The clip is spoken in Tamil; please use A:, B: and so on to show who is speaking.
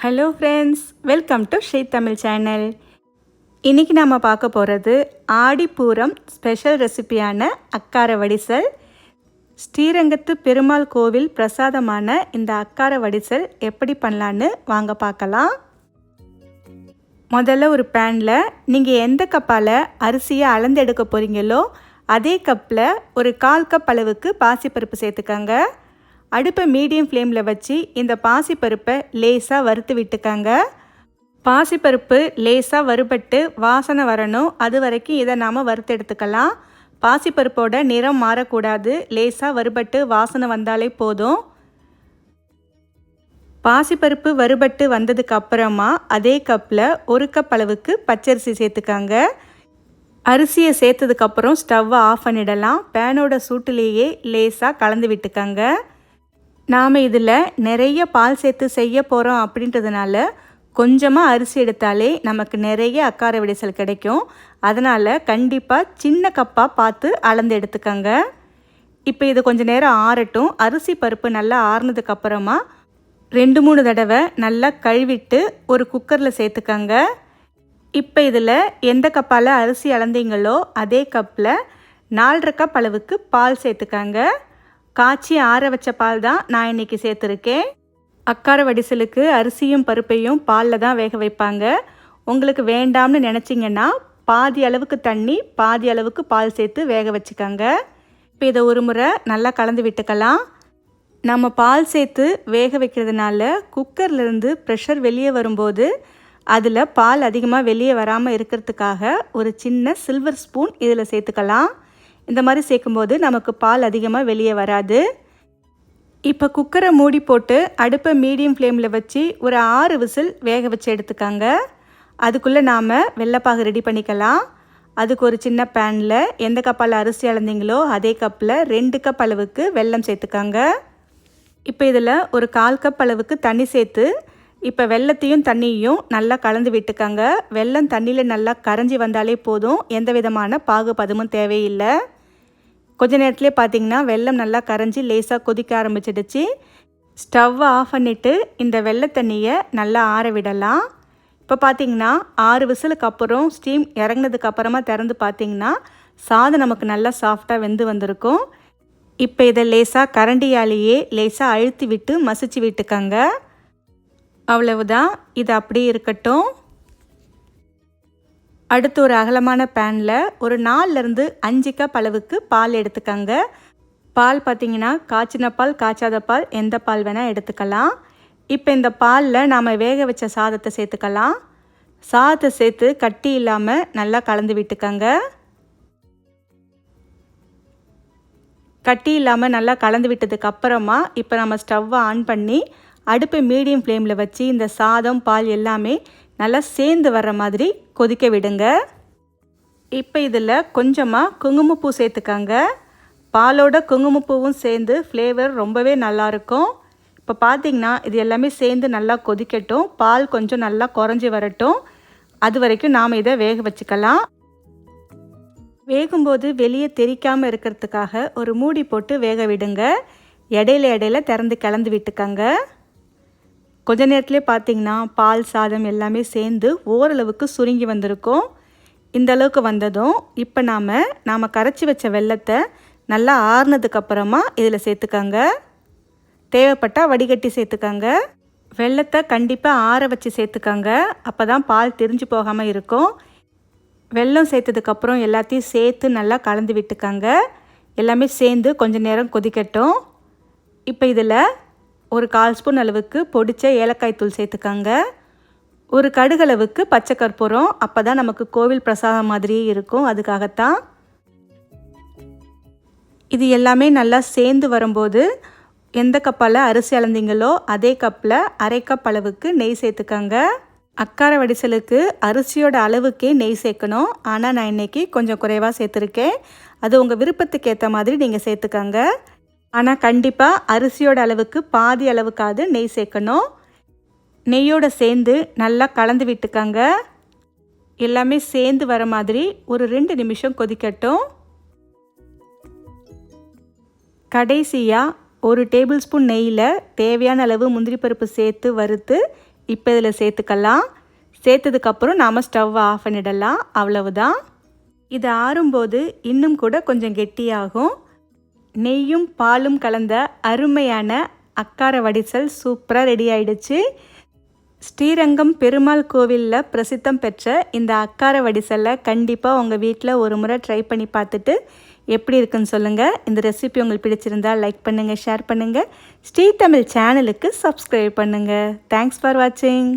A: Hello friends welcome to Sri Tamil channel இன்றைக்கி நம்ம பார்க்க போகிறது ஆடிப்பூரம் ஸ்பெஷல் ரெசிபியான அக்கார வடிசல். ஸ்ரீரங்கத்து பெருமாள் கோவில் பிரசாதமான இந்த அக்கார வடிசல் எப்படி பண்ணலான்னு வாங்க பார்க்கலாம். முதல்ல ஒரு பேனில் நீங்கள் எந்த கப்பால் அரிசியை அளந்து எடுக்க போகிறீங்களோ அதே கப்பில் ஒரு கால் கப் அளவுக்கு பாசிப்பருப்பு சேர்த்துக்கங்க. அடுப்பை மீடியம் ஃப்ளேமில் வச்சு இந்த பாசிப்பருப்பை லேசாக வறுத்து விட்டுக்கங்க. பாசிப்பருப்பு லேசாக வறுபட்டு வாசனை வரணும். அது வரைக்கும் இதை நாம் வறுத்து எடுத்துக்கலாம். பாசிப்பருப்போட நிறம் மாறக்கூடாது. லேசாக வறுபட்டு வாசனை வந்தாலே போதும். பாசிப்பருப்பு வறுபட்டு வந்ததுக்கு அப்புறமா அதே கப்பில் ஒரு கப் அளவுக்கு பச்சரிசி சேர்த்துக்காங்க. அரிசியை சேர்த்ததுக்கப்புறம் ஸ்டவ்வை ஆஃப் பண்ணிடலாம். பேனோட சூட்டிலேயே லேசாக கலந்து விட்டுக்கங்க. நாம் இதில் நிறைய பால் சேர்த்து செய்ய போகிறோம் அப்படின்றதுனால கொஞ்சமாக அரிசி எடுத்தாலே நமக்கு நிறைய அக்கார விடைசல் கிடைக்கும். அதனால் கண்டிப்பாக சின்ன கப்பாக பார்த்து அளந்து எடுத்துக்கங்க. இப்போ இது கொஞ்சம் நேரம் ஆறட்டும். அரிசி பருப்பு நல்லா ஆறுனதுக்கப்புறமா ரெண்டு மூணு தடவை நல்லா கழுவிட்டு ஒரு குக்கரில் சேர்த்துக்கங்க. இப்போ இதில் எந்த கப்பால் அரிசி அளந்தீங்களோ அதே கப்பில் நாலரை கப் அளவுக்கு பால் சேர்த்துக்கங்க. காய்ச்சி ஆற வச்ச பால் தான் நான் இன்றைக்கி சேர்த்துருக்கேன். அக்கார வடிசலுக்கு அரிசியும் பருப்பையும் பாலில் தான் வேக வைப்பாங்க. உங்களுக்கு வேண்டாம்னு நினச்சிங்கன்னா பாதி அளவுக்கு தண்ணி பாதி அளவுக்கு பால் சேர்த்து வேக வச்சுக்கோங்க. இப்போ இதை ஒரு முறை நல்லா கலந்து விட்டுக்கலாம். நம்ம பால் சேர்த்து வேக வைக்கிறதுனால குக்கர்லேருந்து ப்ரெஷர் வெளியே வரும்போது அதில் பால் அதிகமாக வெளியே வராமல் இருக்கிறதுக்காக ஒரு சின்ன சில்வர் ஸ்பூன் இதில் சேர்த்துக்கலாம். இந்த மாதிரி சேர்க்கும்போது நமக்கு பால் அதிகமாக வெளியே வராது. இப்போ குக்கரை மூடி போட்டு அடுப்பை மீடியம் ஃப்ளேமில் வச்சு ஒரு ஆறு விசில் வேக வச்சு எடுத்துக்காங்க. அதுக்குள்ளே நாம் வெள்ளைப்பாகு ரெடி பண்ணிக்கலாம். அதுக்கு ஒரு சின்ன பேனில் எந்த கப்பால் அரிசி அளந்தீங்களோ அதே கப்பில் ரெண்டு கப் அளவுக்கு வெல்லம் சேர்த்துக்காங்க. இப்போ இதில் ஒரு கால் கப் அளவுக்கு தண்ணி சேர்த்து இப்போ வெள்ளத்தையும் தண்ணியையும் நல்லா கலந்து விட்டுக்காங்க. வெள்ளம் தண்ணியில் நல்லா கரைஞ்சி வந்தாலே போதும். எந்த விதமான பாகு பதமும் தேவையில்லை. கொஞ்ச நேரத்துலேயே பார்த்தீங்கன்னா வெள்ளம் நல்லா கரைஞ்சி லேசாக கொதிக்க ஆரம்பிச்சிடுச்சு. ஸ்டவ்வை ஆஃப் பண்ணிவிட்டு இந்த வெள்ளை தண்ணியை நல்லா ஆற விடலாம். இப்போ பார்த்தீங்கன்னா ஆறு விசிலுக்கு அப்புறம் ஸ்டீம் இறங்கினதுக்கு அப்புறமா திறந்து பார்த்தீங்கன்னா சாதம் நமக்கு நல்லா சாஃப்டாக வெந்து வந்திருக்கும். இப்போ இதை லேசாக கரண்டியாலேயே லேசாக அழுத்தி விட்டு மசிச்சு விட்டுக்கங்க. அவ்வளவுதான். இது அப்படியே இருக்கட்டும். அடுத்து ஒரு அகலமான பேனில் ஒரு நாலுலேருந்து அஞ்சு கப் அளவுக்கு பால் எடுத்துக்கங்க. பால் பார்த்தீங்கன்னா காய்ச்சின பால் காய்ச்சாத பால் எந்த பால் வேணால் எடுத்துக்கலாம். இப்போ இந்த பாலில் நாம் வேக வச்ச சாதத்தை சேர்த்துக்கலாம். சாதத்தை சேர்த்து கட்டி இல்லாமல் நல்லா கலந்து விட்டுக்கங்க. கட்டி இல்லாமல் நல்லா கலந்து விட்டதுக்கு அப்புறமா இப்போ நம்ம ஸ்டவ்வை ஆன் பண்ணி அடுப்பை மீடியம் ஃப்ளேமில் வச்சு இந்த சாதம் பால் எல்லாமே நல்லா சேர்ந்து வர்ற மாதிரி கொதிக்க விடுங்க. இப்போ இதில் கொஞ்சமாக குங்குமப்பூ சேர்த்துக்கங்க. பாலோட குங்குமப்பூவும் சேர்ந்து ஃப்ளேவர் ரொம்பவே நல்லாயிருக்கும் இப்போ பார்த்தீங்கன்னா இது எல்லாமே சேர்ந்து நல்லா கொதிக்கட்டும். பால் கொஞ்சம் நல்லா குறைஞ்சி வரட்டும். அது வரைக்கும் நாம் இதை வேக வச்சுக்கலாம். வேகும்போது வெளியே தெரிக்காமல் இருக்கிறதுக்காக ஒரு மூடி போட்டு வேக விடுங்க. இடையில இடையில திறந்து கிளந்து விட்டுக்கங்க. கொஞ்ச நேரத்துலேயே பார்த்தீங்கன்னா பால் சாதம் எல்லாமே சேர்ந்து ஓரளவுக்கு சுருங்கி வந்திருக்கும். இந்த அளவுக்கு வந்ததும் இப்போ நாம் நாம் கரைச்சி வச்ச வெள்ளத்தை நல்லா ஆறுனதுக்கப்புறமா இதில் சேர்த்துக்கங்க. தேவைப்பட்டால் வடிகட்டி சேர்த்துக்கங்க. வெள்ளத்தை கண்டிப்பாக ஆற வச்சு சேர்த்துக்கங்க. அப்போ தான் பால் திரிஞ்சு போகாமல் இருக்கும். வெல்லம் சேர்த்ததுக்கப்புறம் எல்லாத்தையும் சேர்த்து நல்லா கலந்து விட்டுக்கங்க. எல்லாமே சேர்ந்து கொஞ்சம் நேரம் கொதிக்கட்டும். இப்போ இதில் ஒரு கால் ஸ்பூன் அளவுக்கு பொடிச்ச ஏலக்காய் தூள் சேர்த்துக்கங்க. ஒரு கடுகளவுக்கு பச்சை கற்பூரம். அப்போ தான் நமக்கு கோவில் பிரசாதம் மாதிரியே இருக்கும். அதுக்காகத்தான். இது எல்லாமே நல்லா சேர்ந்து வரும்போது எந்த கப்பால் அரிசி அளந்தீங்களோ அதே கப்பில் அரை கப் அளவுக்கு நெய் சேர்த்துக்கங்க. அக்கார வடிசலுக்கு அரிசியோட அளவுக்கே நெய் சேர்க்கணும். ஆனால் நான் இன்றைக்கி கொஞ்சம் குறைவாக சேர்த்துருக்கேன். அது உங்கள் விருப்பத்துக்கு ஏற்ற மாதிரி நீங்கள் சேர்த்துக்கங்க. ஆனால் கண்டிப்பாக அரிசியோட அளவுக்கு பாதி அளவுக்காவது நெய் சேர்க்கணும். நெய்யோட சேர்ந்து நல்லா கலந்து விட்டுக்கங்க. எல்லாமே சேர்ந்து வர மாதிரி ஒரு ரெண்டு நிமிஷம் கொதிக்கட்டும். கடைசியாக ஒரு டேபிள் ஸ்பூன் நெய்யில் தேவையான அளவு முந்திரி பருப்பு சேர்த்து வறுத்து இப்போ இதில் சேர்த்துக்கலாம். சேர்த்ததுக்கப்புறம் நாம் ஸ்டவ்வை ஆஃப் பண்ணிடலாம். அவ்வளவுதான். இது ஆறும்போது இன்னும் கூட கொஞ்சம் கெட்டியாகும். நெய்யும் பாலும் கலந்த அருமையான அக்கார வடிசல் சூப்பராக ரெடி ஆயிடுச்சு. ஸ்ரீரங்கம் பெருமாள் கோவிலில் பிரசித்தம் பெற்ற இந்த அக்கார வடிசலை கண்டிப்பாக உங்கள் வீட்டில் ஒரு முறை ட்ரை பண்ணி பார்த்துட்டு எப்படி இருக்குன்னு சொல்லுங்கள் இந்த ரெசிபி உங்களுக்கு பிடிச்சிருந்தா லைக் பண்ணுங்கள் ஷேர் பண்ணுங்கள் ஸ்ரீ தமிழ் சேனலுக்கு சப்ஸ்கிரைப் பண்ணுங்கள் தேங்க்ஸ் ஃபார் வாட்சிங்